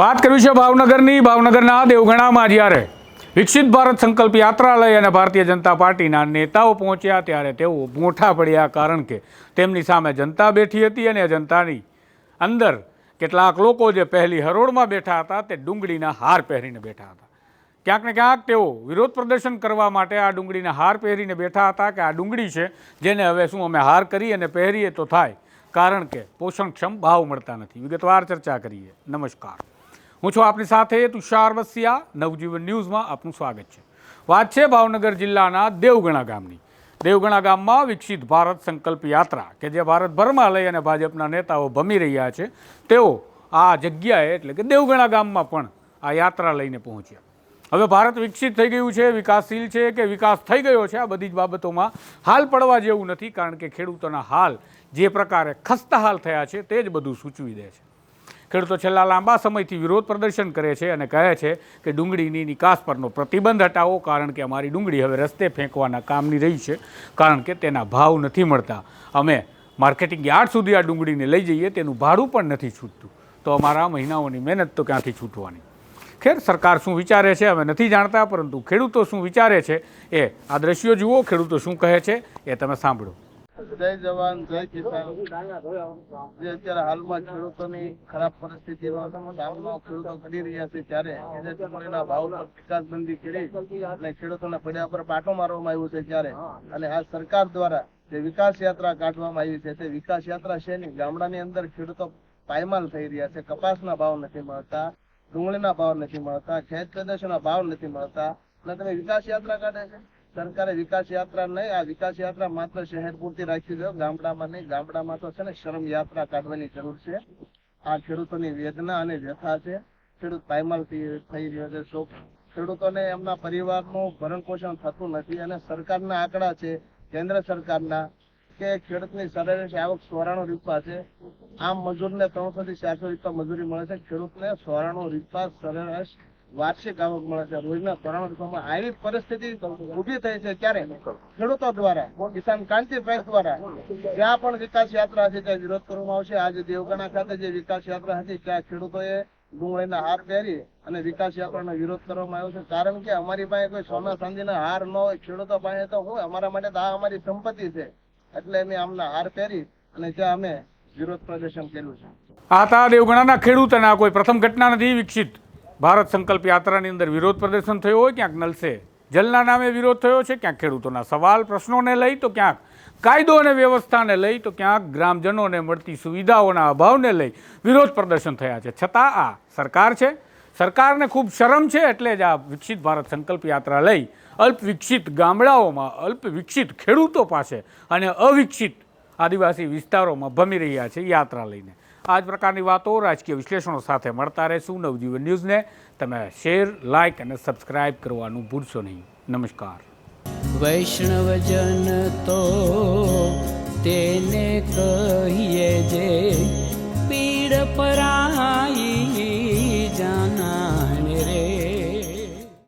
વાત કરવી છે ભાવનગરની. ભાવનગરના દેવગણામાં જ્યારે વિકસિત ભારત સંકલ્પ યાત્રા લઈ અને ભારતીય જનતા પાર્ટીના નેતાઓ પહોંચ્યા ત્યારે તેઓ મોટા પડ્યા કારણ કે તેમની સામે જનતા બેઠી હતી અને જનતાની અંદર કેટલાક લોકો જે પહેલી હરોળમાં બેઠા હતા તે ડુંગળીના હાર પહેરીને બેઠા હતા. ક્યાંક ને ક્યાંક તેઓ વિરોધ પ્રદર્શન કરવા માટે આ ડુંગળીના હાર પહેરીને બેઠા હતા કે આ ડુંગળી છે જેને હવે શું અમે હાર કરી અને પહેરીએ તો થાય. કારણ કે પોષણક્ષમ ભાવ મળતા નથી. વિગતવાર ચર્ચા કરીએ. નમસ્કાર. હું છું આપની સાથે તુષાર વસિયા. નવજીવન ન્યૂઝમાં આપનું સ્વાગત છે. વાત છે ભાવનગર જિલ્લાના દેવગણા ગામની. દેવગણા ગામમાં વિકસિત ભારત સંકલ્પ યાત્રા કે જે ભારતભરમાં લઈ અને ભાજપના નેતાઓ ભમી રહ્યા છે, તેઓ આ જગ્યાએ એટલે કે દેવગણા ગામમાં પણ આ યાત્રા લઈને પહોંચ્યા. હવે ભારત વિકસિત થઈ ગયું છે, વિકાસશીલ છે કે વિકાસ થઈ ગયો છે, આ બધી જ બાબતોમાં હાલ પડવા જેવું નથી, કારણ કે ખેડૂતોના હાલ જે પ્રકારે ખસ્તા હાલ થયા છે, તે જ બધું સૂચવી દે છે. ખેડૂતો છેલ્લા લાંબા સમયથી વિરોધ પ્રદર્શન કરે છે અને કહે છે કે ડુંગળીની નિકાસ પરનો પ્રતિબંધ હટાવો, કારણ કે અમારી ડુંગળી હવે રસ્તે ફેંકવાના કામની રહી છે, કારણ કે તેના ભાવ નથી મળતા. અમે માર્કેટિંગ યાર્ડ સુધી આ ડુંગળીને લઈ જઈએ, તેનું ભાડું પણ નથી છૂટતું. તો અમારા મહિનાઓની મહેનત તો ક્યાંથી છૂટવાની? ખેર, સરકાર શું વિચારે છે અમે નથી જાણતા, પરંતુ ખેડૂતો શું વિચારે છે એ આ દ્રશ્યો જુઓ, ખેડૂતો શું કહે છે એ તમે સાંભળો. જય જવાન, જય કિસાન. જે અત્યારે હાલમાં ખેડૂતોની ખરાબ પરિસ્થિતિનો ખેડૂતો કરી રહ્યા છે ત્યારે ચૂંટણીના ભાવ પર વિકાસબંધી કરી અને ખેડૂતોને પડ્યા પર પાટો મારવામાં આવ્યો છે ત્યારે. અને આ સરકાર દ્વારા જે વિકાસ યાત્રા કાઢવામાં આવી છે તે વિકાસ યાત્રા છે નહીં, ગામડાની અંદર ખેડૂતો પાયમાલ થઈ રહ્યા છે, કપાસના ભાવ નથી મળતા, ડુંગળીના ભાવ નથી મળતા, ખેત પેદાશોના ભાવ નથી મળતા. અને તમે વિકાસ યાત્રા કાઢે છે? સરકારે વિકાસ યાત્રા નહીં, આ વિકાસ યાત્રા માત્ર શહેર પૂરતી રાખી દો ગામડામાં નહીં. ગામડામાં તો છે ને શ્રમ યાત્રા કાઢવાની જરૂર છે. આ ખેડૂતોની વેદના અને વ્યથા છે. ખેડૂત પાયમાલ થઈ રહ્યો છે. શોક ખેડૂતોને એમના પરિવારનું ભરણ પોષણ થતું નથી અને સરકારના આંકડા છે, કેન્દ્ર સરકારના, કે ખેડૂતની સરેરાશ આવક સોરાણું રૂપિયા છે. આમ મજૂરને ત્રણસો થી ચારસો રૂપિયા મજૂરી મળે છે. ખેડૂતને સોરાણું રૂપિયા સરેરાશ વાર્ષિક આવક મળે છે, રોજના ત્રણ રૂપિયામાં આવી પરિસ્થિતિ ઊભી થઈ છે ત્યારે ખેડૂતો દ્વારા, કિસાન ક્રાંતિ પ્રેસ દ્વારા જ્યાં પણ વિકાસ યાત્રા છે ત્યાં વિરોધ કરવામાં આવશે. આજે દેવગણા ખાતે જે વિકાસ યાત્રા હતી, ત્યાં ખેડૂતોએ ડુંગળીના હાર પહેરી અને વિકાસ યાત્રાનો વિરોધ કરવામાં આવ્યો છે. કારણ કે અમારી પાસે કોઈ સોના ચાંદીના હાર ન હોય, ખેડૂતો પાસે તો હોય. અમારા માટે તો આ અમારી સંપત્તિ છે. એટલે અમે આમના હાર પહેરી અને ત્યાં અમે વિરોધ પ્રદર્શન કર્યું છે. આ તા દેવગણાના ખેડૂત અને કોઈ પ્રથમ ઘટના નથી વિકસિત. ભારત સંકલ્પ યાત્રાની અંદર વિરોધ પ્રદર્શન થયો હોય ક્યાંક નલસે જલના નામે વિરોધ થયો છે, ક્યાંક ખેડૂતોના સવાલ પ્રશ્નોને લઈ તો ક્યાંક કાયદો અને વ્યવસ્થાને લઈ તો ક્યાંક ગ્રામજનોને મળતી સુવિધાઓના અભાવને લઈ વિરોધ પ્રદર્શન થયા છે. છતાં આ સરકાર છે. સરકારને ખૂબ શરમ છે એટલે જ આ વિકસિત ભારત સંકલ્પ યાત્રા લઈ અલ્પ વિકસિત ગામડાઓમાં અલ્પ વિકસિત ખેડૂતો પાસે અને અવિકસિત આદિવાસી વિસ્તારોમાં ભમી રહ્યા છે યાત્રા લઈને. આ પ્રકારની વાતો રાજકીય વિશ્લેષણો સાથે મળતા રહેશું. નવજીવન ન્યૂઝને તમે શેર, લાઇક અને સબસ્ક્રાઇબ કરવાનું ભૂલશો નહીં. નમસ્કાર. વૈષ્ણવજન તો તેને કહીએ જે પીડ જાના